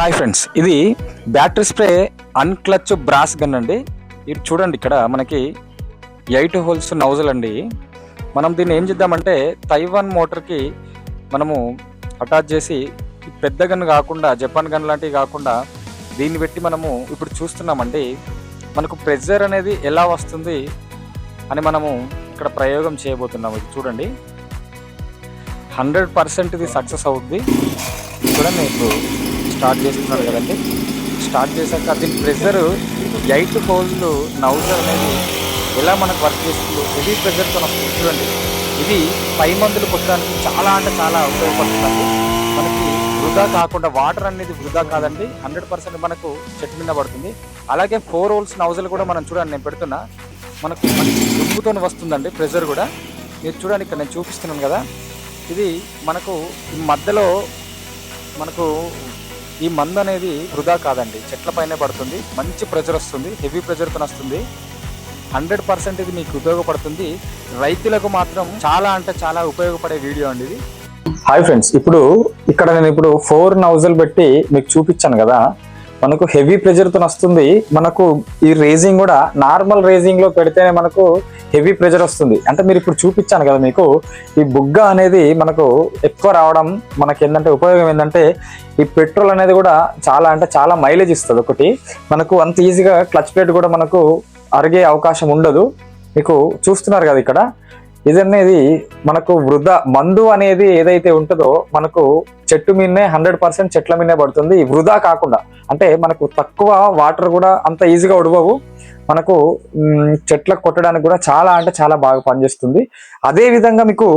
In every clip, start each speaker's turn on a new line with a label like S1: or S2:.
S1: Hi friends ఇది battery spray అన్క్లచ్ brass gun అండి. ఇది చూడండి ఇక్కడ మనకి ఎయిట్ హోల్స్ నౌజల్ అండి. మనం దీన్ని ఏం చేద్దామంటే తైవాన్ మోటార్కి మనము అటాచ్ చేసి పెద్ద గన్ కాకుండా జపాన్ గన్ లాంటివి కాకుండా దీన్ని పెట్టి మనము ఇప్పుడు చూస్తున్నామండి. మనకు ప్రెజర్ అనేది ఎలా వస్తుంది అని మనము ఇక్కడ ప్రయోగం చేయబోతున్నాము. ఇది చూడండి. హండ్రెడ్ పర్సెంట్ ఇది సక్సెస్ అవుద్ది. చూడండి ఇప్పుడు స్టార్ట్ చేస్తున్నారు కదండి. స్టార్ట్ చేశాక దీని ప్రెషర్ ఎయిట్ హోల్డ్ నౌజర్ అనేది ఎలా మనకు వర్క్ చేస్తుందో హెవీ ప్రెషర్తో వస్తుంది చూడండి. ఇది పై మందులు కొట్టడానికి చాలా అంటే చాలా ఉపయోగపడుతుంది. మనకి వృధా కాకుండా వాటర్ అనేది వృధా కాదండి. హండ్రెడ్ పర్సెంట్ మనకు చెట్టు మీద పడుతుంది. అలాగే ఫోర్ హోల్స్ నౌజల్ కూడా మనం చూడండి నేను పెడుతున్నా. మనకు మంచి దుమ్ముతో వస్తుందండి ప్రెషర్ కూడా. మీరు చూడండి ఇక్కడ నేను చూపిస్తున్నాను కదా. ఇది మనకు ఈ మధ్యలో మనకు ఈ మందు అనేది వృధా కాదండి. చెట్ల పైనే పడుతుంది. మంచి ప్రెజర్ వస్తుంది. హెవీ ప్రెజర్తో వస్తుంది హండ్రెడ్ పర్సెంట్ ఇది మీకు ఉపయోగపడుతుంది. రైతులకు మాత్రం చాలా అంటే చాలా ఉపయోగపడే వీడియో అండి ఇది. హాయ్ ఫ్రెండ్స్ ఇప్పుడు ఇక్కడ నేను ఇప్పుడు ఫోర్ నౌజల్ పెట్టి మీకు చూపించాను కదా. మనకు హెవీ ప్రెషర్తో వస్తుంది మనకు ఈ రేజింగ్ కూడా నార్మల్ రేజింగ్లో పెడితేనే మనకు హెవీ ప్రెజర్ వస్తుంది. అంటే మీరు ఇప్పుడు చూపించాను కదా మీకు ఈ బుగ్గ అనేది మనకు ఎక్కువ రావడం మనకి ఏంటంటే ఉపయోగం ఏంటంటే ఈ పెట్రోల్ అనేది కూడా చాలా అంటే చాలా మైలేజ్ ఇస్తుంది ఒకటి. మనకు అంత ఈజీగా క్లచ్ ప్లేట్ కూడా మనకు అరిగే అవకాశం ఉండదు. మీకు చూస్తున్నారు కదా ఇక్కడ ఇది అనేది మనకు వృధా మందు అనేది ఏదైతే ఉంటుందో మనకు చెట్టు మీదనే హండ్రెడ్ పర్సెంట్ చెట్ల మీదనే పడుతుంది. వృధా కాకుండా అంటే మనకు తక్కువ వాటర్ కూడా అంత ఈజీగా ఉడవవు. మనకు చెట్లకు కొట్టడానికి కూడా చాలా అంటే చాలా బాగా పనిచేస్తుంది. అదే విధంగా మీకు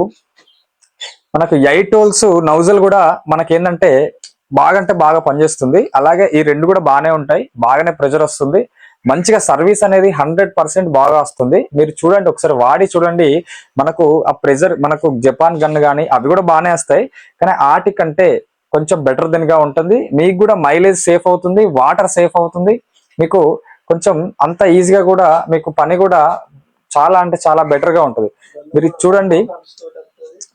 S1: మనకు ఎయిటోల్స్ నౌజల్ కూడా మనకేంటంటే బాగా అంటే బాగా పనిచేస్తుంది. అలాగే ఈ రెండు కూడా బాగానే ఉంటాయి. బాగానే ప్రెజర్ వస్తుంది. మంచిగా సర్వీస్ అనేది హండ్రెడ్ పర్సెంట్ బాగా వస్తుంది. మీరు చూడండి ఒకసారి వాడి చూడండి. మనకు ఆ ప్రెజర్ మనకు జపాన్ గన్ కానీ అవి కూడా బాగానే వస్తాయి. కానీ ఆటి కంటే కొంచెం బెటర్ దెన్గా ఉంటుంది. మీకు కూడా మైలేజ్ సేఫ్ అవుతుంది వాటర్ సేఫ్ అవుతుంది. మీకు కొంచెం అంత ఈజీగా కూడా మీకు పని కూడా చాలా అంటే చాలా బెటర్గా ఉంటుంది. మీరు చూడండి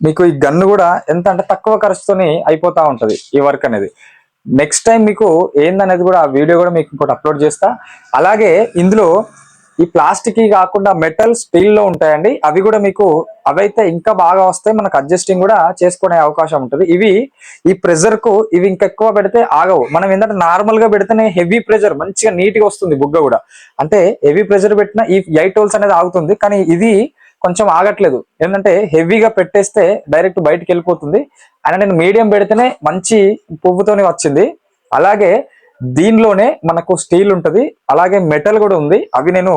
S1: మీకు ఈ గన్ను కూడా ఎంత అంటే తక్కువ ఖర్చుతోని అయిపోతా ఉంటుంది ఈ వర్క్ అనేది. నెక్స్ట్ టైం మీకు ఏందనేది కూడా ఆ వీడియో కూడా మీకు ఇంకోటి అప్లోడ్ చేస్తా. అలాగే ఇందులో ఈ ప్లాస్టిక్ కాకుండా మెటల్ స్టీల్లో ఉంటాయండి. అవి కూడా మీకు అవైతే ఇంకా బాగా వస్తాయి. మనకు అడ్జస్టింగ్ కూడా చేసుకునే అవకాశం ఉంటుంది. ఇవి ఈ ప్రెజర్కు ఇవి ఇంకా ఎక్కువ పెడితే ఆగవు. మనం ఏంటంటే నార్మల్గా పెడితేనే హెవీ ప్రెజర్ మంచిగా నీట్గా వస్తుంది బుగ్గ కూడా. అంటే హెవీ ప్రెజర్ పెట్టిన ఈ ఎయిట్ హోల్స్ అనేది ఆగుతుంది. కానీ ఇది కొంచెం ఆగట్లేదు. ఏంటంటే హెవీగా పెట్టేస్తే డైరెక్ట్ బయటికి వెళ్ళిపోతుంది. అండ్ నేను మీడియం పెడితేనే మంచి పువ్వుతోనే వచ్చింది. అలాగే దీనిలోనే మనకు స్టీల్ ఉంటుంది. అలాగే మెటల్ కూడా ఉంది. అవి నేను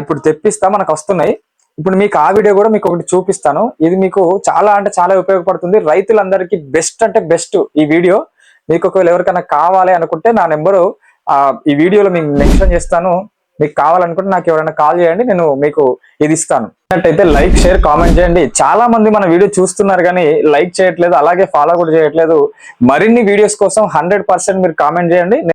S1: ఇప్పుడు తెప్పిస్తా మనకు వస్తున్నాయి. ఇప్పుడు మీకు ఆ వీడియో కూడా మీకు ఒకటి చూపిస్తాను. ఇది మీకు చాలా అంటే చాలా ఉపయోగపడుతుంది. రైతులందరికీ బెస్ట్ అంటే బెస్ట్ ఈ వీడియో. మీకు ఒకవేళ ఎవరికైనా కావాలి అనుకుంటే నా నెంబరు ఈ వీడియోలో మీకు మెన్షన్ చేస్తాను. మీకు కావాలనుకుంటే నాకు ఎవరైనా కాల్ చేయండి నేను మీకు ఇది ఇస్తాను. అయితే లైక్ షేర్ కామెంట్ చేయండి. చాలా మంది మన వీడియో చూస్తున్నారు కానీ లైక్ చేయట్లేదు అలాగే ఫాలో కూడా చేయట్లేదు. మరిన్ని వీడియోస్ కోసం హండ్రెడ్ మీరు కామెంట్ చేయండి.